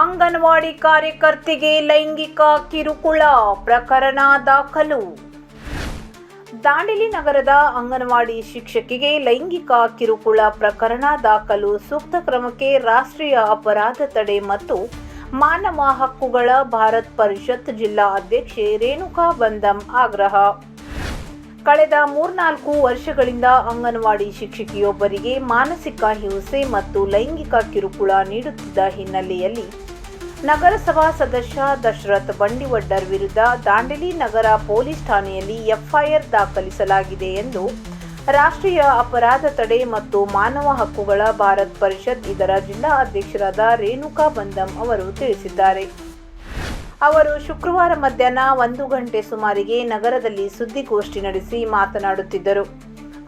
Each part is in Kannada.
ಅಂಗನವಾಡಿ ಕಾರ್ಯಕರ್ತೆಗೆ ಲೈಂಗಿಕ ಕಿರುಕುಳ ಪ್ರಕರಣ ದಾಖಲು. ದಾಂಡೇಲಿ ನಗರದ ಅಂಗನವಾಡಿ ಶಿಕ್ಷಕಿಗೆ ಲೈಂಗಿಕ ಕಿರುಕುಳ ಪ್ರಕರಣ ದಾಖಲು ಸೂಕ್ತ ಕ್ರಮಕ್ಕೆ ರಾಷ್ಟ್ರೀಯ ಅಪರಾಧ ತಡೆ ಮತ್ತು ಮಾನವ ಹಕ್ಕುಗಳ ಭಾರತ್ ಪರಿಷತ್ ಜಿಲ್ಲಾ ಅಧ್ಯಕ್ಷೆ ರೇಣುಕಾ ಬಂದಂ ಆಗ್ರಹ. ಕಳೆದ ಮೂರ್ನಾಲ್ಕು ವರ್ಷಗಳಿಂದ ಅಂಗನವಾಡಿ ಶಿಕ್ಷಕಿಯೊಬ್ಬರಿಗೆ ಮಾನಸಿಕ ಹಿಂಸೆ ಮತ್ತು ಲೈಂಗಿಕ ಕಿರುಕುಳ ನೀಡುತ್ತಿದ್ದ ಹಿನ್ನೆಲೆಯಲ್ಲಿ ನಗರಸಭಾ ಸದಸ್ಯ ದಶರಥ್ ಬಂಡಿವಡ್ಡರ್ ವಿರುದ್ಧ ದಾಂಡೇಲಿ ನಗರ ಪೊಲೀಸ್ ಠಾಣೆಯಲ್ಲಿ ಎಫ್ಐಆರ್ ದಾಖಲಿಸಲಾಗಿದೆ ಎಂದು ರಾಷ್ಟ್ರೀಯ ಅಪರಾಧ ತಡೆ ಮತ್ತು ಮಾನವ ಹಕ್ಕುಗಳ ಭಾರತ್ ಪರಿಷತ್ ಇದರ ಜಿಲ್ಲಾ ಅಧ್ಯಕ್ಷರಾದ ರೇಣುಕಾ ಬಂದಂ ಅವರು ತಿಳಿಸಿದ್ದಾರೆ. ಅವರು ಶುಕ್ರವಾರ ಮಧ್ಯಾಹ್ನ ಒಂದು ಗಂಟೆ ಸುಮಾರಿಗೆ ನಗರದಲ್ಲಿ ಸುದ್ದಿಗೋಷ್ಠಿ ನಡೆಸಿ ಮಾತನಾಡುತ್ತಿದ್ದರು.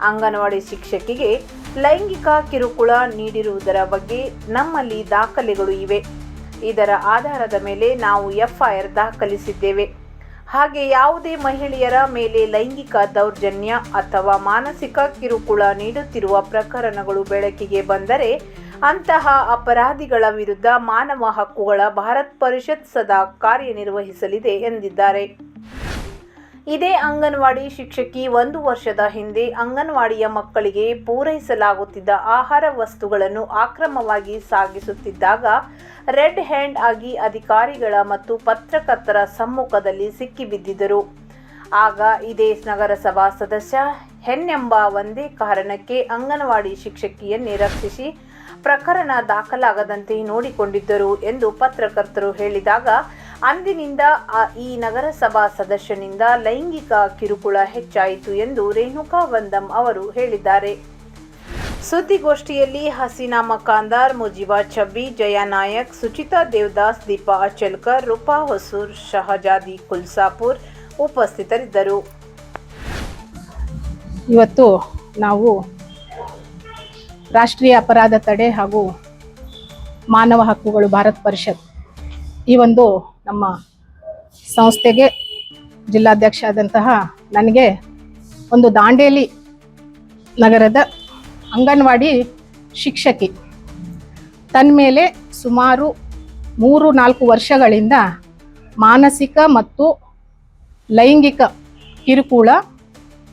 ಅಂಗನವಾಡಿ ಶಿಕ್ಷಕಿಗೆ ಲೈಂಗಿಕ ಕಿರುಕುಳ ನೀಡಿರುವುದರ ಬಗ್ಗೆ ನಮ್ಮಲ್ಲಿ ದಾಖಲೆಗಳು ಇವೆ. ಇದರ ಆಧಾರದ ಮೇಲೆ ನಾವು ಎಫ್ಐಆರ್ ದಾಖಲಿಸಿದ್ದೇವೆ. ಹಾಗೆ ಯಾವುದೇ ಮಹಿಳೆಯರ ಮೇಲೆ ಲೈಂಗಿಕ ದೌರ್ಜನ್ಯ ಅಥವಾ ಮಾನಸಿಕ ಕಿರುಕುಳ ನೀಡುತ್ತಿರುವ ಪ್ರಕರಣಗಳು ಬೆಳಕಿಗೆ ಬಂದರೆ ಅಂತಹ ಅಪರಾಧಿಗಳ ವಿರುದ್ಧ ಮಾನವ ಹಕ್ಕುಗಳ ಭಾರತ್ ಪರಿಷತ್ ಸದಾ ಕಾರ್ಯನಿರ್ವಹಿಸಲಿದೆ ಎಂದಿದ್ದಾರೆ. ಇದೇ ಅಂಗನವಾಡಿ ಶಿಕ್ಷಕಿ ಒಂದು ವರ್ಷದ ಹಿಂದೆ ಅಂಗನವಾಡಿಯ ಮಕ್ಕಳಿಗೆ ಪೂರೈಸಲಾಗುತ್ತಿದ್ದ ಆಹಾರ ವಸ್ತುಗಳನ್ನು ಆಕ್ರಮವಾಗಿ ಸಾಗಿಸುತ್ತಿದ್ದಾಗ ರೆಡ್ ಹ್ಯಾಂಡ್ ಆಗಿ ಅಧಿಕಾರಿಗಳ ಮತ್ತು ಪತ್ರಕರ್ತರ ಸಮ್ಮುಖದಲ್ಲಿ ಸಿಕ್ಕಿಬಿದ್ದಿದ್ದರು. ಆಗ ಇದೇ ನಗರಸಭಾ ಸದಸ್ಯ ಹೆಣ್ಣೆಂಬ ಒಂದೇ ಕಾರಣಕ್ಕೆ ಅಂಗನವಾಡಿ ಶಿಕ್ಷಕಿಯನ್ನೇ ರಕ್ಷಿಸಿ ಪ್ರಕರಣ ದಾಖಲಾಗದಂತೆ ನೋಡಿಕೊಂಡಿದ್ದರು ಎಂದು ಪತ್ರಕರ್ತರು ಹೇಳಿದಾಗ ಅಂದಿನಿಂದ ಈ ನಗರಸಭಾ ಸದಸ್ಯನಿಂದ ಲೈಂಗಿಕ ಕಿರುಕುಳ ಹೆಚ್ಚಾಯಿತು ಎಂದು ರೇಣುಕಾ ವಂದಂ ಅವರು ಹೇಳಿದ್ದಾರೆ. ಸುದ್ದಿಗೋಷ್ಠಿಯಲ್ಲಿ ಹಸೀನಾ ಮಕಾಂದಾರ್ ಮುಜಿಬಾ ಚಬ್ಬಿ ಜಯಾ ನಾಯಕ್, ಸುಚಿತಾ ದೇವದಾಸ್, ದೀಪಾ ಅಚಲ್ಕರ್, ರೂಪಾ ಹೊಸೂರ್, ಶಹಜಾದಿ ಕುಲ್ಸಾಪುರ್ ಉಪಸ್ಥಿತರಿದ್ದರು. ಇವತ್ತು ನಾವು ರಾಷ್ಟ್ರೀಯ ಅಪರಾಧ ತಡೆ ಹಾಗೂ ಮಾನವ ಹಕ್ಕುಗಳು ಭಾರತ್ ಪರಿಷತ್ ಈ ಒಂದು ನಮ್ಮ ಸಂಸ್ಥೆಗೆ ಜಿಲ್ಲಾಧ್ಯಕ್ಷ ಆದಂತಹ ನನಗೆ ಒಂದು ದಾಂಡೇಲಿ ನಗರದ ಅಂಗನವಾಡಿ ಶಿಕ್ಷಕಿ ತನ್ನ ಮೇಲೆ ಸುಮಾರು ಮೂರು ನಾಲ್ಕು ವರ್ಷಗಳಿಂದ ಮಾನಸಿಕ ಮತ್ತು ಲೈಂಗಿಕ ಕಿರುಕುಳ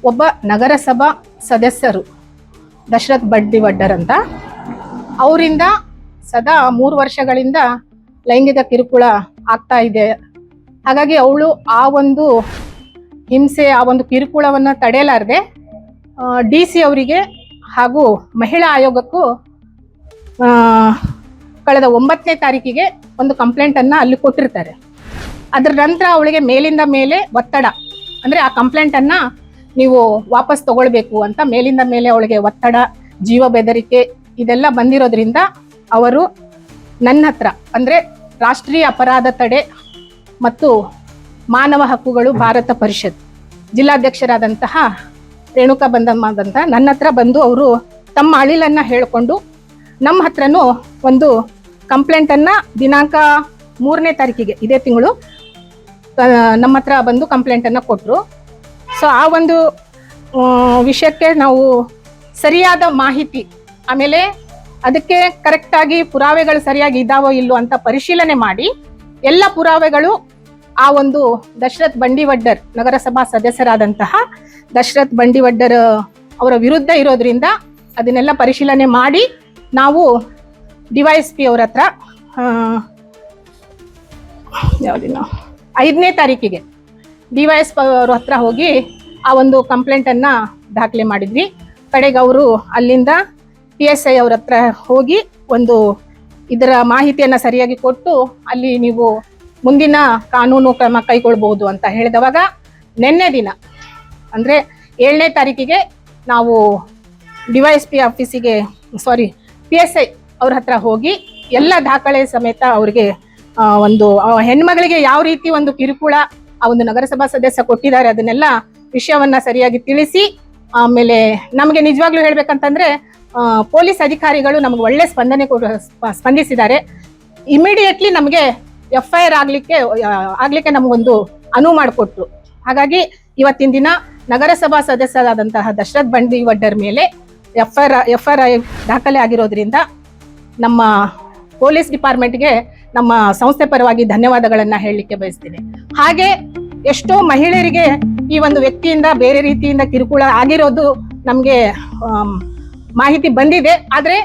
ಒಬ್ಬ ನಗರಸಭಾ ಸದಸ್ಯರು ದಶರಥ್ ಬಡ್ಡಿವಡ್ಡರ್ ಅಂತ. ಅವರಿಂದ ಸದಾ ಮೂರು ವರ್ಷಗಳಿಂದ ಲೈಂಗಿಕ ಕಿರುಕುಳ ಆಗ್ತಾ ಇದೆ. ಹಾಗಾಗಿ ಅವಳು ಆ ಒಂದು ಹಿಂಸೆ, ಆ ಒಂದು ಕಿರುಕುಳವನ್ನು ತಡೆಯಲಾರದೆ ಡಿ ಸಿ ಅವರಿಗೆ ಹಾಗೂ ಮಹಿಳಾ ಆಯೋಗಕ್ಕೂ ಕಳೆದ ಒಂಬತ್ತನೇ ತಾರೀಕಿಗೆ ಒಂದು ಕಂಪ್ಲೇಂಟನ್ನು ಅಲ್ಲಿ ಕೊಟ್ಟಿರ್ತಾರೆ. ಅದರ ನಂತರ ಅವಳಿಗೆ ಮೇಲಿಂದ ಮೇಲೆ ಒತ್ತಡ. ಅಂದರೆ ಆ ಕಂಪ್ಲೇಂಟನ್ನು ನೀವು ವಾಪಸ್ ತಗೊಳ್ಬೇಕು ಅಂತ ಮೇಲಿಂದ ಮೇಲೆ ಅವಳಿಗೆ ಒತ್ತಡ, ಜೀವ ಬೆದರಿಕೆ ಇದೆಲ್ಲ ಬಂದಿರೋದ್ರಿಂದ ಅವರು ನನ್ನ ಹತ್ರ, ಅಂದರೆ ರಾಷ್ಟ್ರೀಯ ಅಪರಾಧ ತಡೆ ಮತ್ತು ಮಾನವ ಹಕ್ಕುಗಳು ಭಾರತ ಪರಿಷತ್. ಜಿಲ್ಲಾಧ್ಯಕ್ಷರಾದಂತಹ ರೇಣುಕಾ ಬಂದಮ್ಮದಂತ ನನ್ನ ಹತ್ರ ಬಂದು ಅವರು ತಮ್ಮ ಅಳಿಲನ್ನು ಹೇಳಿಕೊಂಡು ನಮ್ಮ ಹತ್ರನೂ ಒಂದು ಕಂಪ್ಲೇಂಟನ್ನು ದಿನಾಂಕ ಮೂರನೇ ತಾರೀಕಿಗೆ, ಇದೇ ತಿಂಗಳು ನಮ್ಮ ಹತ್ರ ಬಂದು ಕಂಪ್ಲೇಂಟನ್ನು ಕೊಟ್ಟರು ಸೊ ಆ ಒಂದು ವಿಷಯಕ್ಕೆ ನಾವು ಸರಿಯಾದ ಮಾಹಿತಿ, ಆಮೇಲೆ ಅದಕ್ಕೆ ಕರೆಕ್ಟಾಗಿ ಪುರಾವೆಗಳು ಸರಿಯಾಗಿ ಇದ್ದಾವೋ ಇಲ್ಲೋ ಅಂತ ಪರಿಶೀಲನೆ ಮಾಡಿ ಎಲ್ಲ ಪುರಾವೆಗಳು ಆ ಒಂದು ದಶರಥ್ ಬಂಡಿವಡ್ಡರ್ ನಗರಸಭಾ ಸದಸ್ಯರಾದಂತಹ ದಶರಥ್ ಬಂಡಿವಡ್ಡರ್ ಅವರ ವಿರುದ್ಧ ಇರೋದ್ರಿಂದ ಅದನ್ನೆಲ್ಲ ಪರಿಶೀಲನೆ ಮಾಡಿ ನಾವು ಡಿವೈಎಸ್ ಪಿ ಅವ್ರ ಹತ್ರ ಯಾವ್ದಿನ ಐದನೇ ತಾರೀಕಿಗೆ ಡಿವೈಎಸ್ ಪಿ ಅವ್ರ ಹತ್ರ ಹೋಗಿ ಆ ಒಂದು ಕಂಪ್ಲೇಂಟನ್ನು ದಾಖಲೆ ಮಾಡಿದ್ವಿ. ಕಡೆಗೆ ಅವರು ಅಲ್ಲಿಂದ ಪಿ ಎಸ್ ಐ ಅವ್ರ ಹತ್ರ ಹೋಗಿ ಒಂದು ಇದರ ಮಾಹಿತಿಯನ್ನು ಸರಿಯಾಗಿ ಕೊಟ್ಟು ಅಲ್ಲಿ ನೀವು ಮುಂದಿನ ಕಾನೂನು ಕ್ರಮ ಕೈಗೊಳ್ಬಹುದು ಅಂತ ಹೇಳಿದವಾಗ ನಿನ್ನೆ ದಿನ, ಅಂದರೆ ಏಳನೇ ತಾರೀಕಿಗೆ ನಾವು ಡಿ ವೈ ಎಸ್ ಪಿ ಆಫೀಸಿಗೆ ಸಾರಿ ಪಿ ಎಸ್ ಐ ಅವ್ರ ಹತ್ರ ಹೋಗಿ ಎಲ್ಲ ದಾಖಲೆ ಸಮೇತ ಅವ್ರಿಗೆ ಒಂದು ಹೆಣ್ಮಗಳಿಗೆ ಯಾವ ರೀತಿ ಒಂದು ಕಿರುಕುಳ ಆ ಒಂದು ನಗರಸಭಾ ಸದಸ್ಯ ಕೊಟ್ಟಿದ್ದಾರೆ ಅದನ್ನೆಲ್ಲ ವಿಷಯವನ್ನ ಸರಿಯಾಗಿ ತಿಳಿಸಿ, ಆಮೇಲೆ ನಮಗೆ ನಿಜವಾಗ್ಲೂ ಹೇಳ್ಬೇಕಂತಂದ್ರೆ ಪೊಲೀಸ್ ಅಧಿಕಾರಿಗಳು ನಮ್ಗೆ ಒಳ್ಳೆ ಸ್ಪಂದನೆ ಸ್ಪಂದಿಸಿದ್ದಾರೆ. ಇಮಿಡಿಯೇಟ್ಲಿ ನಮಗೆ ಎಫ್ ಐ ಆರ್ ಆಗ್ಲಿಕ್ಕೆ ಆಗ್ಲಿಕ್ಕೆ ನಮಗೊಂದು ಅನುವು ಮಾಡಿಕೊಟ್ರು. ಹಾಗಾಗಿ ಇವತ್ತಿನ ದಿನ ನಗರಸಭಾ ಸದಸ್ಯರಾದಂತಹ ದಶರಥ್ ಬಂಡಿವಡ್ಡರ್ ಮೇಲೆ ಎಫ್ ಐ ಎಫ್ ಐ ದಾಖಲೆ ಆಗಿರೋದ್ರಿಂದ ನಮ್ಮ ಪೊಲೀಸ್ ಡಿಪಾರ್ಟ್ಮೆಂಟ್ಗೆ ನಮ್ಮ ಸಂಸ್ಥೆ ಪರವಾಗಿ ಧನ್ಯವಾದಗಳನ್ನು ಹೇಳಲಿಕ್ಕೆ ಬಯಸ್ತೀನಿ. ಹಾಗೆ ಎಷ್ಟೋ ಮಹಿಳೆಯರಿಗೆ ಈ ಒಂದು ವ್ಯಕ್ತಿಯಿಂದ ಬೇರೆ ರೀತಿಯಿಂದ ಕಿರುಕುಳ ಆಗಿರೋದು ನಮ್ಗೆ ಮಾಹಿತಿ ಬಂದಿದೆ. ಆದ್ರೆ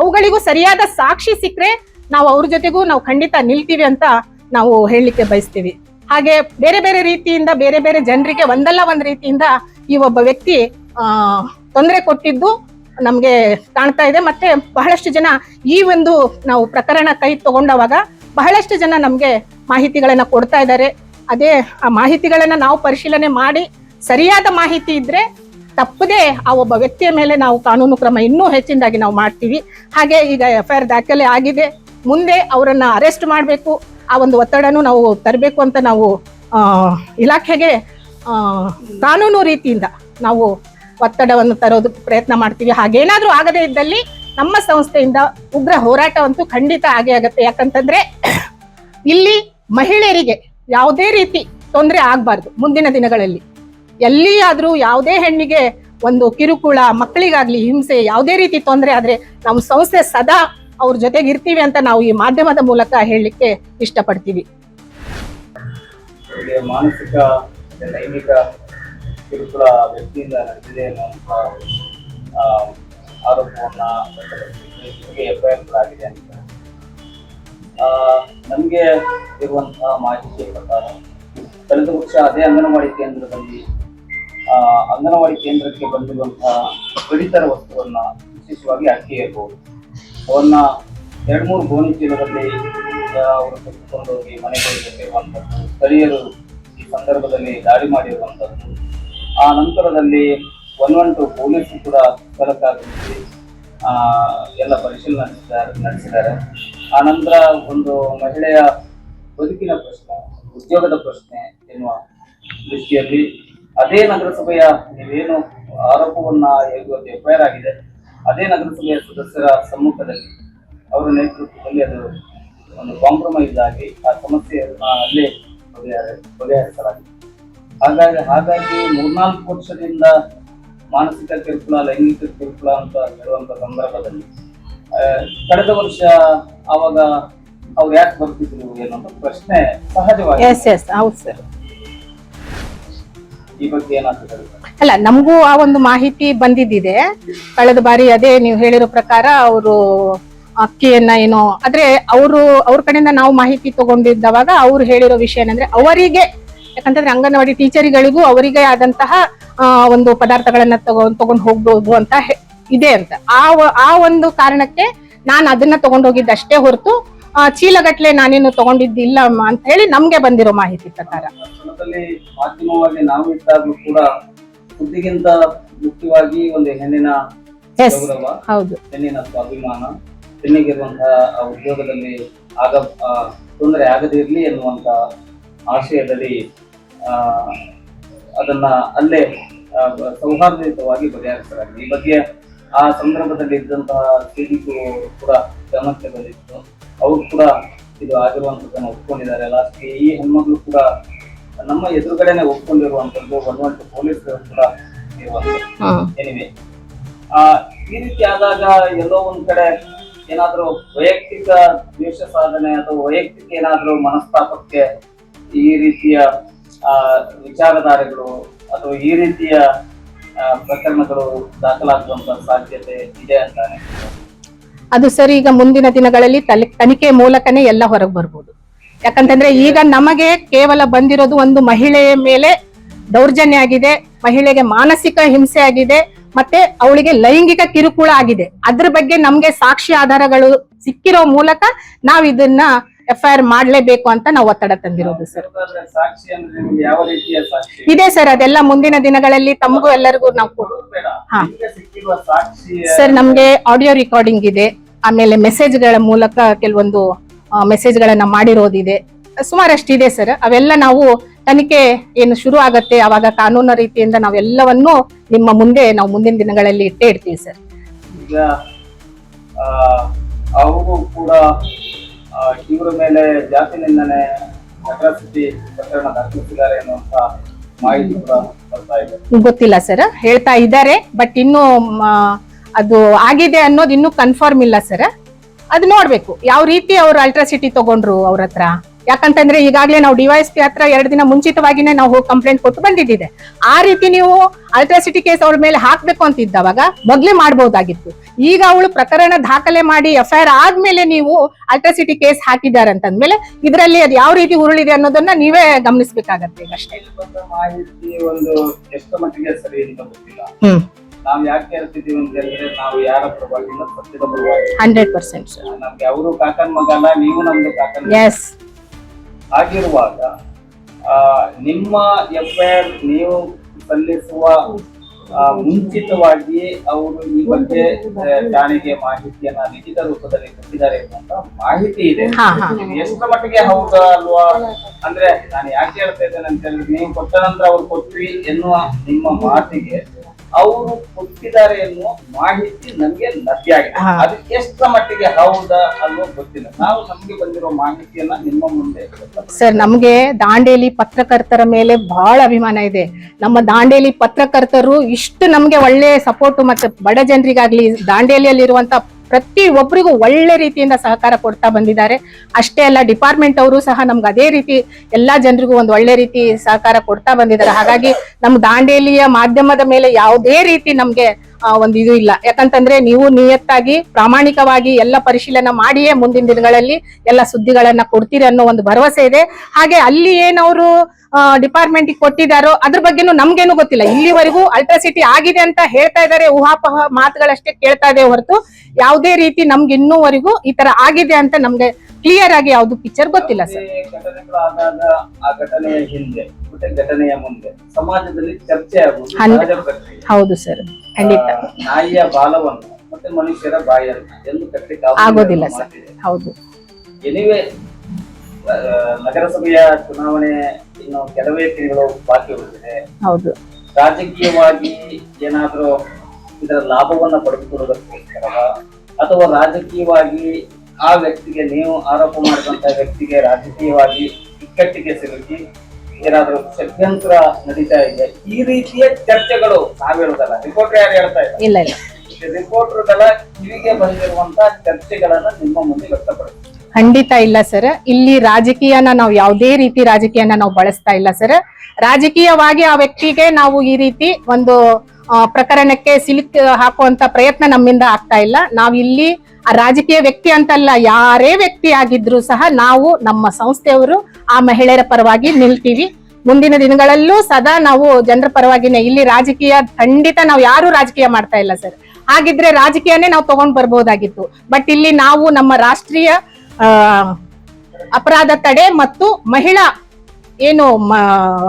ಅವುಗಳಿಗೂ ಸರಿಯಾದ ಸಾಕ್ಷಿ ಸಿಕ್ಕರೆ ನಾವು ಅವ್ರ ಜೊತೆಗೂ ನಾವು ಖಂಡಿತ ನಿಲ್ತೀವಿ ಅಂತ ನಾವು ಹೇಳಲಿಕ್ಕೆ ಬಯಸ್ತೀವಿ. ಹಾಗೆ ಬೇರೆ ಬೇರೆ ರೀತಿಯಿಂದ ಬೇರೆ ಬೇರೆ ಜನರಿಗೆ ಒಂದಲ್ಲ ಒಂದು ರೀತಿಯಿಂದ ಈ ಒಬ್ಬ ವ್ಯಕ್ತಿ ತೊಂದರೆ ಕೊಟ್ಟಿದ್ದು ನಮಗೆ ಕಾಣ್ತಾ ಇದೆ. ಮತ್ತೆ ಬಹಳಷ್ಟು ಜನ ಈ ಒಂದು ನಾವು ಪ್ರಕರಣ ಕೈ ತಗೊಂಡವಾಗ ಬಹಳಷ್ಟು ಜನ ನಮಗೆ ಮಾಹಿತಿಗಳನ್ನು ಕೊಡ್ತಾ ಇದ್ದಾರೆ. ಅದೇ ಆ ಮಾಹಿತಿಗಳನ್ನು ನಾವು ಪರಿಶೀಲನೆ ಮಾಡಿ ಸರಿಯಾದ ಮಾಹಿತಿ ಇದ್ರೆ ತಪ್ಪದೆ ಆ ಒಬ್ಬ ವ್ಯಕ್ತಿಯ ಮೇಲೆ ನಾವು ಕಾನೂನು ಕ್ರಮ ಇನ್ನೂ ಹೆಚ್ಚಿನದಾಗಿ ನಾವು ಮಾಡ್ತೀವಿ. ಹಾಗೆ ಈಗ ಎಫ್ ಐ ಆರ್ ದಾಖಲೆ ಆಗಿದೆ. ಮುಂದೆ ಅವರನ್ನ ಅರೆಸ್ಟ್ ಮಾಡಬೇಕು. ಆ ಒಂದು ಒತ್ತಡನೂ ನಾವು ತರಬೇಕು ಅಂತ ನಾವು ಇಲಾಖೆಗೆ ಕಾನೂನು ರೀತಿಯಿಂದ ನಾವು ಒತ್ತಡವನ್ನು ತರೋದಕ್ಕೆ ಪ್ರಯತ್ನ ಮಾಡ್ತೀವಿ. ಹಾಗೇನಾದರೂ ಆಗದೇ ಇದ್ದಲ್ಲಿ ನಮ್ಮ ಸಂಸ್ಥೆಯಿಂದ ಉಗ್ರ ಹೋರಾಟವಂತೂ ಖಂಡಿತ ಆಗೇ ಆಗುತ್ತೆ. ಯಾಕಂತಂದ್ರೆ ಇಲ್ಲಿ ಮಹಿಳೆಯರಿಗೆ ಯಾವುದೇ ರೀತಿ ತೊಂದರೆ ಆಗಬಾರ್ದು ಮುಂದಿನ ದಿನಗಳಲ್ಲಿ. ಎಲ್ಲಿಯಾದ್ರೂ ಯಾವುದೇ ಹೆಣ್ಣಿಗೆ ಒಂದು ಕಿರುಕುಳ, ಮಕ್ಕಳಿಗಾಗ್ಲಿ ಹಿಂಸೆ, ಯಾವುದೇ ರೀತಿ ತೊಂದರೆ ಆದ್ರೆ ನಮ್ಮ ಸಂಸ್ಥೆ ಸದಾ ಅವ್ರ ಜೊತೆಗೆ ಇರ್ತೀವಿ ಅಂತ ನಾವು ಈ ಮಾಧ್ಯಮದ ಮೂಲಕ ಹೇಳಲಿಕ್ಕೆ ಇಷ್ಟಪಡ್ತೀವಿ. ಮಾನಸಿಕ ಲೈಂಗಿಕ ಕಿರುಕುಳ ವ್ಯಕ್ತಿಯಿಂದ ನಡೆದಿದೆ ಅನ್ನುವಂಥ ಆರೋಪವನ್ನ ವ್ಯಕ್ತಪಡಿಸಿ ಎಫ್ ಐ ಆರ್ ಆಗಿದೆ ಅಂತ ನಮಗೆ ಇರುವಂತಹ ಮಾಹಿತಿಯ ಪ್ರಕಾರ, ಕಳೆದ ವರ್ಷ ಅದೇ ಅಂಗನವಾಡಿ ಕೇಂದ್ರದಲ್ಲಿ ಅಂಗನವಾಡಿ ಕೇಂದ್ರಕ್ಕೆ ಬಂದಿರುವಂತಹ ಪಡಿತರ ವಸ್ತುವನ್ನ ವಿಶೇಷವಾಗಿ ಅಕ್ಕಿ ಇರಬಹುದು ಅವನ್ನ ಎರಡು ಮೂರು ಗೋಣಿ ಚೀಲದಲ್ಲಿ ಅವರು ತೆಗೆದುಕೊಂಡು ಹೋಗಿ ಮನೆಗಳಿಗೆ ಸ್ಥಳೀಯರು ಈ ಸಂದರ್ಭದಲ್ಲಿ ದಾಳಿ ಮಾಡಿರುವಂಥದ್ದು. ಆ ನಂತರದಲ್ಲಿ ಒನ್ ಒನ್ ಟು ಪೊಲೀಸ್ ಕೂಡ ಸ್ಥಳಕ್ಕಾಗಮಿಸಿ ಎಲ್ಲ ಪರಿಶೀಲನೆ ನಡೆಸಿದ್ದಾರೆ ನಡೆಸಿದ್ದಾರೆ. ಆ ನಂತರ ಒಂದು ಮಹಿಳೆಯ ಬದುಕಿನ ಪ್ರಶ್ನೆ ಉದ್ಯೋಗದ ಪ್ರಶ್ನೆ ಎನ್ನುವ ದೃಷ್ಟಿಯಲ್ಲಿ ಅದೇ ನಗರಸಭೆಯ ನೀವೇನು ಆರೋಪವನ್ನ ಇವತ್ತು ಎಫ್ ಆಗಿದೆ, ಅದೇ ನಗರಸಭೆಯ ಸದಸ್ಯರ ಸಮ್ಮುಖದಲ್ಲಿ ಅವರ ನೇತೃತ್ವದಲ್ಲಿ ಅದು ಒಂದು ಕಾಂಪ್ರಮೈಸ್ ಆಗಿ ಆ ಸಮಸ್ಯೆಯನ್ನ ಅಲ್ಲೇ ಬಗೆಹರಿ, ಬಗೆಹರಿಸಲಾಗಿದೆ. ಹಾಗಾಗಿ ಹಾಗಾಗಿ ಮೂರ್ನಾಲ್ಕು ವರ್ಷದಿಂದ ಮಾನಸಿಕ ಕಿರುಕುಳ, ಲೈಂಗಿಕ ಕಿರುಕುಳ ಅಂತ ಹೇಳುವಂತ ಸಂದರ್ಭದಲ್ಲಿ ಕಳೆದ ವರ್ಷ ಆವಾಗ ಅವ್ರು ಯಾಕೆ ಬರ್ತಿದ್ರು ಏನೋ ಪ್ರಶ್ನೆ ಸಹಜವಾಗಿ ಅಲ್ಲ, ನಮಗೂ ಆ ಒಂದು ಮಾಹಿತಿ ಬಂದಿದ್ದಿದೆ. ಕಳೆದ ಬಾರಿ ಅದೇ ನೀವು ಹೇಳಿರೋ ಪ್ರಕಾರ ಅವರು ಅಕ್ಕಿಯನ್ನ ಏನೋ, ಆದ್ರೆ ಅವರು, ಅವ್ರ ಕಡೆಯಿಂದ ನಾವು ಮಾಹಿತಿ ತಗೊಂಡಿದ್ದವಾಗ ಅವ್ರು ಹೇಳಿರೋ ವಿಷಯ ಏನಂದ್ರೆ ಅವರಿಗೆ, ಯಾಕಂತಂದ್ರೆ ಅಂಗನವಾಡಿ ಟೀಚರಿಗಳಿಗೂ ಅವರಿಗೆ ಆದಂತಹ ಒಂದು ಪದಾರ್ಥಗಳನ್ನ ತಗೊಂಡ್ ತಗೊಂಡ್ ಹೋಗ್ಬೋದು ಅಂತ ಇದೆ ಅಂತ. ಆ ಆ ಒಂದು ಕಾರಣಕ್ಕೆ ನಾನು ಅದನ್ನ ತಗೊಂಡೋಗಿದ್ದಷ್ಟೇ ಹೊರತು ಚೀಲಗಟ್ಲೆ ನಾನೇನು ತಗೊಂಡಿದ್ದಿಲ್ಲ ಅಂತ ಹೇಳಿ ನಮ್ಗೆ ಬಂದಿರೋ ಮಾಹಿತಿ ಪ್ರಕಾರ. ಸ್ಥಳದಲ್ಲಿ ಮಾಧ್ಯಮವಾಗಿ ನಾವು ಇದ್ದಾಗಲೂ ಕೂಡ ಸುದ್ದಿಗಿಂತ ಮುಖ್ಯವಾಗಿ ಒಂದು ಹೆಣ್ಣಿನ ಗೌರವ ಹೌದು. ಹೆಣ್ಣಿನ ಸ್ವಾಭಿಮಾನ ಹೆಣ್ಣಿಗಿರುವಂತಹ ಉದ್ಯೋಗದಲ್ಲಿ ಆಗ ತೊಂದರೆ ಆಗದೇ ಇರಲಿ ಎನ್ನುವಂತ ಆಶಯದಲ್ಲಿ ಅದನ್ನ ಅಲ್ಲೇ ಸೌಹಾರ್ದಯುತವಾಗಿ ಬಗೆಹರಿಸಲಾಗಿದೆ. ಈ ಬಗ್ಗೆ ಆ ಸಂದರ್ಭದಲ್ಲಿ ಇದ್ದಂತಹ ಸಿಡಿಕು ಕೂಡ ಗಮನಕ್ಕೆ ಬಂದಿತ್ತು. ಅವರು ಕೂಡ ಇದು ಆಗಿರುವಂತದ್ದನ್ನು ಒಪ್ಕೊಂಡಿದ್ದಾರೆ. ಲಾಸ್ಟ್ಗೆ ಈ ಹೆಣ್ಮಗಳು ಕೂಡ ನಮ್ಮ ಎದುರುಗಡೆನೆ ಒಪ್ಕೊಂಡಿರುವಂತದ್ದು ಭಗವಂತ ಪೊಲೀಸ್ ಕೂಡ ಏನಿವೆ ಆ ಈ ರೀತಿ ಆದಾಗ ಎಲ್ಲೋ ಒಂದ್ ಕಡೆ ಏನಾದ್ರೂ ವೈಯಕ್ತಿಕ ದ್ವೇಷ ಸಾಧನೆ ಅಥವಾ ವೈಯಕ್ತಿಕ ಏನಾದ್ರೂ ಮನಸ್ತಾಪಕ್ಕೆ ಈ ರೀತಿಯ ಆ ವಿಚಾರಧಾರೆಗಳು ಅಥವಾ ಈ ರೀತಿಯ ಪ್ರಕರಣಗಳು ದಾಖಲಾಗುವಂತ ಸಾಧ್ಯತೆ ಇದೆ ಅಂತಾನೆ ಅದು ಸರಿ ಈಗ ಮುಂದಿನ ದಿನಗಳಲ್ಲಿ ತಲೆ- ತನಿಖೆ ಮೂಲಕನೇ ಎಲ್ಲ ಹೊರಗೆ ಬರ್ಬೋದು. ಯಾಕಂತಂದ್ರೆ ಈಗ ನಮಗೆ ಕೇವಲ ಬಂದಿರೋದು ಒಂದು ಮಹಿಳೆಯ ಮೇಲೆ ದೌರ್ಜನ್ಯ ಆಗಿದೆ, ಮಹಿಳೆಗೆ ಮಾನಸಿಕ ಹಿಂಸೆ ಆಗಿದೆ, ಮತ್ತೆ ಅವಳಿಗೆ ಲೈಂಗಿಕ ಕಿರುಕುಳ ಆಗಿದೆ. ಅದ್ರ ಬಗ್ಗೆ ನಮ್ಗೆ ಸಾಕ್ಷಿ ಆಧಾರಗಳು ಸಿಕ್ಕಿರೋ ಮೂಲಕ ನಾವ್ ಇದನ್ನ ಎಫ್ ಐ ಆರ್ ಮಾಡ್ಲೇಬೇಕು ಅಂತ ನಾವು ಒತ್ತಡ ತಂದಿರೋದು ಸರ್. ಇದೆ ಸರ್, ಅದೆಲ್ಲ ಮುಂದಿನ ದಿನಗಳಲ್ಲಿ ತಮಗೂ ಎಲ್ಲರಿಗೂ ನಾವು ಹಾ. ಸರ್, ನಮ್ಗೆ ಆಡಿಯೋ ರೆಕಾರ್ಡಿಂಗ್ ಇದೆ. ಆಮೇಲೆ ಮೆಸೇಜ್ಗಳ ಮೂಲಕ ಕೆಲವೊಂದು ಮೆಸೇಜ್ಗಳನ್ನ ಮಾಡಿರೋದಿದೆ. ಸುಮಾರಷ್ಟು ಇದೆ ಸರ್ ಅವೆಲ್ಲ ನಾವು ತನಿಖೆ ಏನು ಶುರು ಆಗತ್ತೆ ಅವಾಗ ಕಾನೂನು ರೀತಿಯಿಂದ ನಾವೆಲ್ಲವನ್ನು ನಿಮ್ಮ ಮುಂದೆ ನಾವು ಮುಂದಿನ ದಿನಗಳಲ್ಲಿ ಇಟ್ಟೇ ಇಡ್ತೀವಿ ಸರ್ ಈಗ ಅವರು ಕೂಡ ಇವರ ಮೇಲೆ ಜಾತಿ ನಿಂದನೆ ಅಟ್ರಾಸಿಟಿ ಪ್ರಕರಣ ದಾಖಲಿಸಿದ್ದಾರೆ ಎನ್ನುವಂತ ಮಾಹಿತಿ ಕೂಡ ಬರ್ತಾ ಇದೆ. ಗೊತ್ತಿಲ್ಲ ಸರ್ ಹೇಳ್ತಾ ಇದ್ದಾರೆ ಬಟ್ ಇನ್ನು ಅದು ಆಗಿದೆ ಅನ್ನೋದು ಇನ್ನೂ ಕನ್ಫರ್ಮ್ ಇಲ್ಲ ಸರ್ ಅದು ನೋಡ್ಬೇಕು. ಯಾವ ರೀತಿ ಅವ್ರು ಅಲ್ಟ್ರಾಸಿಟಿ ತಗೊಂಡ್ರು ಅವ್ರ ಹತ್ರ? ಯಾಕಂತಂದ್ರೆ ಈಗಾಗಲೇ ನಾವು ಡಿವೈಸ್ ಪಿ ಹತ್ರ ಎರಡು ದಿನ ಮುಂಚಿತವಾಗಿನೇ ನಾವು ಹೋಗಿ ಕಂಪ್ಲೇಂಟ್ ಕೊಟ್ಟು ಬಂದಿದ್ದಿದೆ. ಆ ರೀತಿ ನೀವು ಅಲ್ಟ್ರಾಸಿಟಿ ಕೇಸ್ ಅವ್ರ ಮೇಲೆ ಹಾಕ್ಬೇಕು ಅಂತ ಇದ್ದವಾಗ ಮೊದ್ಲೇ ಮಾಡಬಹುದಾಗಿತ್ತು ಈಗ ಅವಳು ಪ್ರಕರಣ ದಾಖಲೆ ಮಾಡಿ ಎಫ್ ಐ ಆರ್ ಆದ್ಮೇಲೆ ನೀವು ಅಲ್ಟ್ರಾಸಿಟಿ ಕೇಸ್ ಹಾಕಿದ್ದಾರೆ ಅಂತಂದ್ಮೇಲೆ ಇದರಲ್ಲಿ ಅದು ಯಾವ ರೀತಿ ಉರುಳಿದೆ ಅನ್ನೋದನ್ನ ನೀವೇ ಗಮನಿಸ್ಬೇಕಾಗತ್ತೆ ಈಗ ಅಷ್ಟೇ. ನಾವು ಯಾಕೆ ಹೇಳ್ತಿದ್ದೀವಿ ಅಂತ ಹೇಳಿದ್ರೆ ನಾವು ಯಾರ ಪರವಾಗಿಲ್ಲ ಸತ್ಯದ ಪರವಾಗಿ ಹಂಡ್ರೆಡ್ ಪರ್ಸೆಂಟ್ ಸರ್. ನಮ್ಗೆ ಅವರು ಕಾಕನ್ ಮಗ ಅಲ್ಲ ನೀವು ನಮ್ದು ಕಾಕನ್. ಎಸ್ ಆಗಿರುವಾಗ ಆ, ನಿಮ್ಮ ಎಫ್ ನೀವು ಸಲ್ಲಿಸುವ ಆ, ಮುಂಚಿತವಾಗಿ ಅವರು ಈ ಬಗ್ಗೆ ಆ, ಠಾಣೆಗೆ ಮಾಹಿತಿಯನ್ನ ಲಿಖಿತ ರೂಪದಲ್ಲಿ ಕೊಟ್ಟಿದ್ದಾರೆ ಅಂತ ಮಾಹಿತಿ ಇದೆ. ಹಾ, ಹಾ. ಇದು ಎಷ್ಟರ ಮಟ್ಟಿಗೆ ಹೌದಾ ಅಲ್ವಾ? ಅಂದ್ರೆ ನಾನು ಯಾಕೆ ಹೇಳ್ತಾ ಇದ್ದೇನೆ ಅಂತ ಹೇಳಿದ್ರೆ ನೀವು ಕೊಟ್ಟ ನಂತರ ಅವ್ರು ಕೊಟ್ವಿ ಎನ್ನುವ ನಿಮ್ಮ ಮಾತಿಗೆ ಅವರು ಕೊಟ್ಟಿದ್ದಾರೆ ಎನ್ನುವ ಮಾಹಿತಿ ನಮ್ಗೆ ಲಭ್ಯ ಆಗಿದೆ. ಅದು ಎಷ್ಟರ ಮಟ್ಟಿಗೆ ಹೌದಾ ಅನ್ನೋ ಗೊತ್ತಿಲ್ಲ. ನಾವು ನಮ್ಗೆ ಬಂದಿರೋ ಮಾಹಿತಿಯನ್ನ ನಿಮ್ಮ ಮುಂದೆ ಸರ್ ನಮಗೆ ದಾಂಡೇಲಿ ಪತ್ರಕರ್ತರ ಮೇಲೆ ಬಹಳ ಅಭಿಮಾನ ಇದೆ. ನಮ್ಮ ದಾಂಡೇಲಿ ಪತ್ರಕರ್ತರು ಇಷ್ಟು ನಮಗೆ ಒಳ್ಳೆ ಸಪೋರ್ಟ್ ಮತ್ತೆ ಬಡ ಜನರಿಗಾಗ್ಲಿ ದಾಂಡೇಲಿಯಲ್ಲಿರುವಂತ ಪ್ರತಿ ಒಬ್ಬರಿಗೂ ಒಳ್ಳೆ ರೀತಿಯಿಂದ ಸಹಕಾರ ಕೊಡ್ತಾ ಬಂದಿದ್ದಾರೆ. ಅಷ್ಟೇ ಅಲ್ಲ ಡಿಪಾರ್ಟ್ಮೆಂಟ್ ಅವರು ಸಹ ನಮ್ಗೆ ಅದೇ ರೀತಿ ಎಲ್ಲಾ ಜನರಿಗೂ ಒಂದು ಒಳ್ಳೆ ರೀತಿ ಸಹಕಾರ ಕೊಡ್ತಾ ಬಂದಿದ್ದಾರೆ. ಹಾಗಾಗಿ ನಮ್ಮ ದಾಂಡೇಲಿಯ ಮಾಧ್ಯಮದ ಮೇಲೆ ಯಾವುದೇ ರೀತಿ ನಮ್ಗೆ ಒಂದು ಇದು ಇಲ್ಲ. ಯಾಕಂತಂದ್ರೆ ನೀವು ನಿಯತ್ತಾಗಿ, ಪ್ರಾಮಾಣಿಕವಾಗಿ ಎಲ್ಲ ಪರಿಶೀಲನೆ ಮಾಡಿಯೇ ಮುಂದಿನ ದಿನಗಳಲ್ಲಿ ಎಲ್ಲ ಸುದ್ದಿಗಳನ್ನ ಕೊಡ್ತೀರಿ ಅನ್ನೋ ಒಂದು ಭರವಸೆ ಇದೆ. ಹಾಗೆ ಅಲ್ಲಿ ಏನವರು ಡಿಪಾರ್ಟ್ಮೆಂಟ್ ಕೊಟ್ಟಿದ್ದಾರೋ ಅದ್ರ ಬಗ್ಗೆನೂ ನಮ್ಗೇನು ಗೊತ್ತಿಲ್ಲ. ಇಲ್ಲಿವರೆಗೂ ಅಲ್ಟ್ರಾಸಿಟಿ ಆಗಿದೆ ಅಂತ ಹೇಳ್ತಾ ಇದ್ದಾರೆ ಊಹಾಪಹ ಮಾತುಗಳಷ್ಟೇ ಕೇಳ್ತಾ ಇದೆ ಹೊರತು ಯಾವುದೇ ರೀತಿ ನಮ್ಗೆ ಇನ್ನೂವರೆಗೂ ಈ ತರ ಆಗಿದೆ ಅಂತ ನಮ್ಗೆ ಕ್ಲಿಯರ್ ಆಗಿ ಯಾವ್ದು ಪಿಕ್ಚರ್ ಗೊತ್ತಿಲ್ಲ ಸರ್ ಆ ಘಟನೆಯ ಹಿಂದೆ ಮತ್ತೆ ಘಟನೆಯ ಮುಂದೆ ಸಮಾಜದಲ್ಲಿ ಚರ್ಚೆ ಆಗುವುದು ಹೌದು ಸರ್ ಖಂಡಿತ. ನಾಯಿಯ ಬಾಲವನ್ನು ಮತ್ತೆ ಮನುಷ್ಯರ ಬಾಯನ್ನು ಎಂದು ಕಟ್ಟಲಿಕ್ಕೆ ಆಗೋದಿಲ್ಲ ಸರ್ ಹೌದು. ಎನಿವೆ ನಗರಸಭೆಯ ಚುನಾವಣೆ ಇನ್ನು ಕೆಲವೇ ತಿಂಗಳು ಬಾಕಿ ಉಳಿದಿದೆ. ಹೌದು. ರಾಜಕೀಯವಾಗಿ ಏನಾದರೂ ಇದರ ಲಾಭವನ್ನ ಪಡೆದುಕೊಳ್ಳುವುದಕ್ಕೋಸ್ಕರ ಅಥವಾ ರಾಜಕೀಯವಾಗಿ ಆ ವ್ಯಕ್ತಿಗೆ ನೀವು ಆರೋಪ ಮಾಡಿದಂತ ವ್ಯಕ್ತಿಗೆ ರಾಜಕೀಯವಾಗಿ ಇಕ್ಕಟ್ಟಿಗೆ ಸಿಲುಕಿ ಏನಾದರೂ ಷಡ್ಯಂತ್ರ ನಡೀತಾ ಇದೆ. ಈ ರೀತಿಯ ಚರ್ಚೆಗಳು ನಾವ್ ಹೇಳುದಲ್ಲ ರಿಪೋರ್ಟರ್ ಯಾರು ಹೇಳ್ತಾ ಇಲ್ಲ ರಿಪೋರ್ಟರ್ಗಳ ಕಿವಿಗೆ ಬಂದಿರುವಂತ ಚರ್ಚೆಗಳನ್ನ ನಿಮ್ಮ ಮುಂದೆ ವ್ಯಕ್ತಪಡಿಸ್ತೀವಿ ಖಂಡಿತ ಇಲ್ಲ ಸರ್ ಇಲ್ಲಿ ರಾಜಕೀಯನ ನಾವು ಯಾವುದೇ ರೀತಿ ರಾಜಕೀಯನ ನಾವು ಬಳಸ್ತಾ ಇಲ್ಲ ಸರ್ ರಾಜಕೀಯವಾಗಿ ಆ ವ್ಯಕ್ತಿಗೆ ನಾವು ಈ ರೀತಿ ಒಂದು ಪ್ರಕರಣಕ್ಕೆ ಸಿಲುಕ್ ಹಾಕುವಂತ ಪ್ರಯತ್ನ ನಮ್ಮಿಂದ ಆಗ್ತಾ ಇಲ್ಲ. ನಾವು ಇಲ್ಲಿ ರಾಜಕೀಯ ವ್ಯಕ್ತಿ ಅಂತಲ್ಲ, ಯಾರೇ ವ್ಯಕ್ತಿ ಆಗಿದ್ರು ಸಹ ನಾವು ನಮ್ಮ ಸಂಸ್ಥೆಯವರು ಆ ಮಹಿಳೆಯರ ಪರವಾಗಿ ನಿಲ್ತೀವಿ. ಮುಂದಿನ ದಿನಗಳಲ್ಲೂ ಸದಾ ನಾವು ಜನರ ಪರವಾಗಿನೇ ಇಲ್ಲಿ ರಾಜಕೀಯ ಖಂಡಿತ ನಾವು ಯಾರು ರಾಜಕೀಯ ಮಾಡ್ತಾ ಇಲ್ಲ ಸರ್ ಹಾಗಿದ್ರೆ ರಾಜಕೀಯನೇ ನಾವು ತಗೊಂಡ್ ಬರ್ಬೋದಾಗಿತ್ತು. ಬಟ್ ಇಲ್ಲಿ ನಾವು ನಮ್ಮ ರಾಷ್ಟ್ರೀಯ ಅಪರಾಧ ತಡೆ ಮತ್ತು ಮಹಿಳಾ ಏನು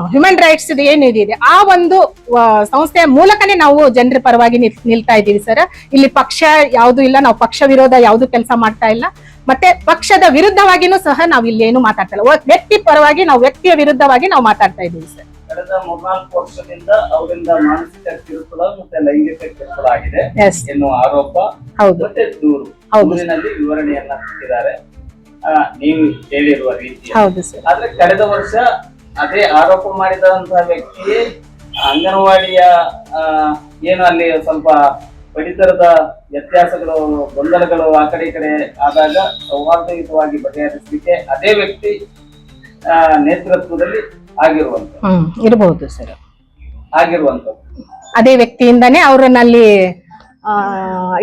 ಹ್ಯೂಮನ್ ರೈಟ್ಸ್ ಏನು ಇದಿದೆ ಆ ಒಂದು ಸಂಸ್ಥೆಯ ಮೂಲಕನೇ ನಾವು ಜನರ ಪರವಾಗಿ ನಿಲ್- ನಿಲ್ತಾ ಇದ್ದೀವಿ ಸರ್. ಇಲ್ಲಿ ಪಕ್ಷ ಯಾವುದು ಇಲ್ಲ ನಾವು ಪಕ್ಷ ವಿರೋಧ ಯಾವುದು ಕೆಲಸ ಮಾಡ್ತಾ ಇಲ್ಲ. ಮತ್ತೆ ಪಕ್ಷದ ವಿರುದ್ಧವಾಗಿನೂ ಸಹ ನಾವು ಇಲ್ಲಿ ಏನು ಮಾತಾಡ್ತಾ ಇಲ್ಲ. ವ್ಯಕ್ತಿ ಪರವಾಗಿ ನಾವು ವ್ಯಕ್ತಿಯ ವಿರುದ್ಧವಾಗಿ ನಾವು ಮಾತಾಡ್ತಾ ಇದ್ದೀವಿ ಸರ್. ಕಳೆದ ಮೂರ್ನಾಲ್ಕು ವರ್ಷದಿಂದ ಅವರಿಂದ ಮಾನಸಿಕ ಕಿರುಕುಳ ಮತ್ತೆ ಲೈಂಗಿಕ ಕಿರುಕುಳ ಆಗಿದೆ. ಎನ್ನುವ ಆರೋಪ ಹೌದು. ಮತ್ತೆ ದೂರು. ವಿವರಣೆಯನ್ನ ಕೊಟ್ಟಿದ್ದಾರೆ. ನೀವು ಹೇಳಿರುವ ರೀತಿ ಹೌದು ಸರ್. ಆದ್ರೆ ಕಳೆದ ವರ್ಷ ಅದೇ ಆರೋಪ ಮಾಡಿದಂತಹ ವ್ಯಕ್ತಿ ಅಂಗನವಾಡಿಯ ಏನು ಅಲ್ಲಿ ಸ್ವಲ್ಪ ಪಡಿತರದ ವ್ಯತ್ಯಾಸಗಳು ಗೊಂದಲಗಳು ಆ ಕಡೆ ಈ ಕಡೆ ಆದಾಗ ಸೌಹಾರ್ದಯುತವಾಗಿ ಬಗೆಹರಿಸಲಿಕ್ಕೆ ಅದೇ ವ್ಯಕ್ತಿ ಆ, ನೇತೃತ್ವದಲ್ಲಿ ಆಗಿರುವಂತ ಇರಬಹುದು ಸರ್. ಆಗಿರುವಂತದ್ದು ಅದೇ ವ್ಯಕ್ತಿಯಿಂದಾನೇ ಅವರನ್ನಲ್ಲಿ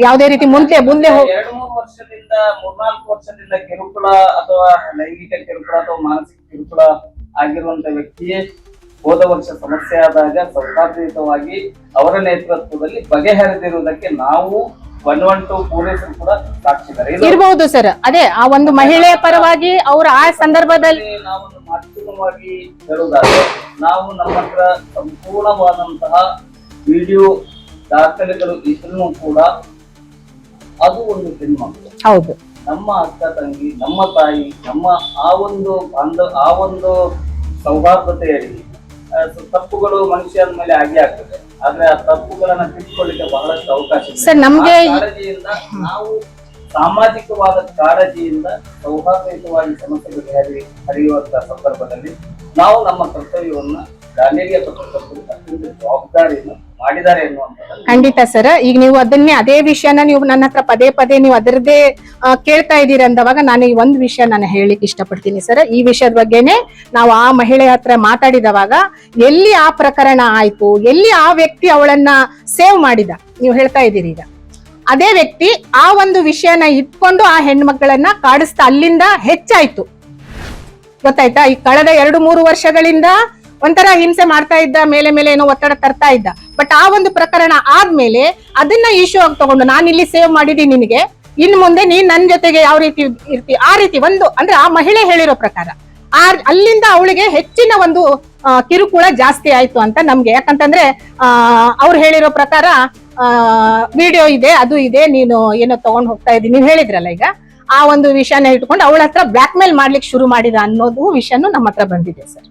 ಯಾವುದೇ ರೀತಿ ಮುಂದೆ ಮುಂದೆ ಎರಡು ಮೂರು ವರ್ಷದಿಂದ ಮೂರ್ನಾಲ್ಕು ವರ್ಷದಿಂದ ಕಿರುಕುಳ ಅಥವಾ ಲೈಂಗಿಕ ಕಿರುಕುಳ ಅಥವಾ ಮಾನಸಿಕ ಕಿರುಕುಳ ಆಗಿರುವಂತ ವ್ಯಕ್ತಿಯೇ ಹೋದ ವರ್ಷ ಸಮಸ್ಯೆ ಆದಾಗ ಸೌಹಾರ್ದಯುತವಾಗಿ ಅವರ ನೇತೃತ್ವದಲ್ಲಿ ಬಗೆಹರಿದಿರುವುದಕ್ಕೆ ನಾವು ಇರಬಹುದು ಸರ್. ಅದೇ ಆ ಒಂದು ಮಹಿಳೆಯ ಪರವಾಗಿ ಅವರು ಆ ಸಂದರ್ಭದಲ್ಲಿ ನಾವೊಂದು ಮಾಧ್ಯಮವಾಗಿ ಹೇಳುವುದಾದ್ರೆ ನಾವು ನಮ್ಮ ಹತ್ರ ಸಂಪೂರ್ಣವಾದಂತಹ ವಿಡಿಯೋ ದಾಖಲೆಗಳು ಇದ್ರೂ ಕೂಡ ಅದು ಒಂದು ಹೆಣ್ಮಕ್ಳು ಹೌದು. ನಮ್ಮ ಅಕ್ಕ ತಂಗಿ ನಮ್ಮ ತಾಯಿ ನಮ್ಮ ಆ ಒಂದು ಬಾಂಧವ ಆ ಒಂದು ಸೌಹಾರ್ದತೆಯಲ್ಲಿ ತಪ್ಪುಗಳು ಮನುಷ್ಯನ ಮೇಲೆ ಆಗಿ ಆಗ್ತದೆ. ಆದ್ರೆ ಆ ತಪ್ಪುಗಳನ್ನ ತಿಳ್ಕೊಳ್ಳಿಕ್ಕೆ ಬಹಳಷ್ಟು ಅವಕಾಶ ಇದೆ. ನಮ್ಗೆ ಕಾಳಜಿಯಿಂದ ನಾವು ಸಾಮಾಜಿಕವಾದ ಕಾಳಜಿಯಿಂದ ಸೌಹಾರ್ದಯುತವಾಗಿ ಸಮಸ್ಯೆಗಳು ಹರಿಯುವಂತಹ ಹರಿಯುವಂತ ಸಂದರ್ಭದಲ್ಲಿ ನಾವು ನಮ್ಮ ಕರ್ತವ್ಯವನ್ನ ಖಂಡಿತ ಸರ್. ಈಗ ನೀವು ಅದನ್ನೇ ಅದೇ ವಿಷಯನ ನೀವು ನನ್ನ ಹತ್ರ ಪದೇ ಪದೇ ನೀವು ಅದರದೇ ಕೇಳ್ತಾ ಇದ್ದೀರಿ ಅಂದವಾಗ ನಾನು ಈ ಒಂದು ವಿಷಯ ನಾನು ಹೇಳಿಕ್ ಇಷ್ಟಪಡ್ತೀನಿ ಸರ್. ಈ ವಿಷಯದ ಬಗ್ಗೆನೆ ನಾವು ಆ ಮಹಿಳೆ ಹತ್ರ ಮಾತಾಡಿದವಾಗ ಎಲ್ಲಿ ಆ ಪ್ರಕರಣ ಆಯ್ತು, ಎಲ್ಲಿ ಆ ವ್ಯಕ್ತಿ ಅವಳನ್ನ ಸೇವ್ ಮಾಡಿದ, ನೀವು ಹೇಳ್ತಾ ಇದ್ದೀರಿ ಈಗ. ಅದೇ ವ್ಯಕ್ತಿ ಆ ಒಂದು ವಿಷಯನ ಇಟ್ಕೊಂಡು ಆ ಹೆಣ್ಮಕ್ಳನ್ನ ಕಾಡಿಸ್ತಾ ಅಲ್ಲಿಂದ ಹೆಚ್ಚಾಯ್ತು. ಗೊತ್ತಾಯ್ತಾ? ಈ ಕಳೆದ ಎರಡು ಮೂರು ವರ್ಷಗಳಿಂದ ಒಂಥರ ಹಿಂಸೆ ಮಾಡ್ತಾ ಇದ್ದ, ಮೇಲೆ ಮೇಲೆ ಏನೋ ಒತ್ತಡ ತರ್ತಾ ಇದ್ದ. ಬಟ್ ಆ ಒಂದು ಪ್ರಕರಣ ಆದ್ಮೇಲೆ ಅದನ್ನ ಇಶ್ಯೂ ಆಗಿ ತಗೊಂಡು ನಾನು ಇಲ್ಲಿ ಸೇವ್ ಮಾಡಿದೀನಿ ನಿನಗೆ. ಇನ್ ಮುಂದೆ ನೀನ್ ನನ್ ಜೊತೆಗೆ ಯಾವ ರೀತಿ ಇರ್ತಿ, ಆ ರೀತಿ ಒಂದು, ಅಂದ್ರೆ ಆ ಮಹಿಳೆ ಹೇಳಿರೋ ಪ್ರಕಾರ, ಆ ಅಲ್ಲಿಂದ ಅವಳಿಗೆ ಹೆಚ್ಚಿನ ಒಂದು ಕಿರುಕುಳ ಜಾಸ್ತಿ ಆಯ್ತು ಅಂತ ನಮ್ಗೆ. ಯಾಕಂತಂದ್ರೆ, ಆ, ಅವ್ರು ಹೇಳಿರೋ ಪ್ರಕಾರ ವಿಡಿಯೋ ಇದೆ, ಅದು ಇದೆ, ನೀನು ಏನೋ ತಗೊಂಡ್ ಹೋಗ್ತಾ ಇದ್ದೀನಿ ನೀವು ಹೇಳಿದ್ರಲ್ಲ ಈಗ, ಆ ಒಂದು ವಿಷಯನ ಇಟ್ಕೊಂಡು ಅವಳ ಹತ್ರ ಬ್ಲಾಕ್ ಮೇಲ್ ಮಾಡ್ಲಿಕ್ಕೆ ಶುರು ಮಾಡಿದ ಅನ್ನೋದು ವಿಷಯನೂ ನಮ್ಮ ಹತ್ರ ಬಂದಿದೆ ಸರ್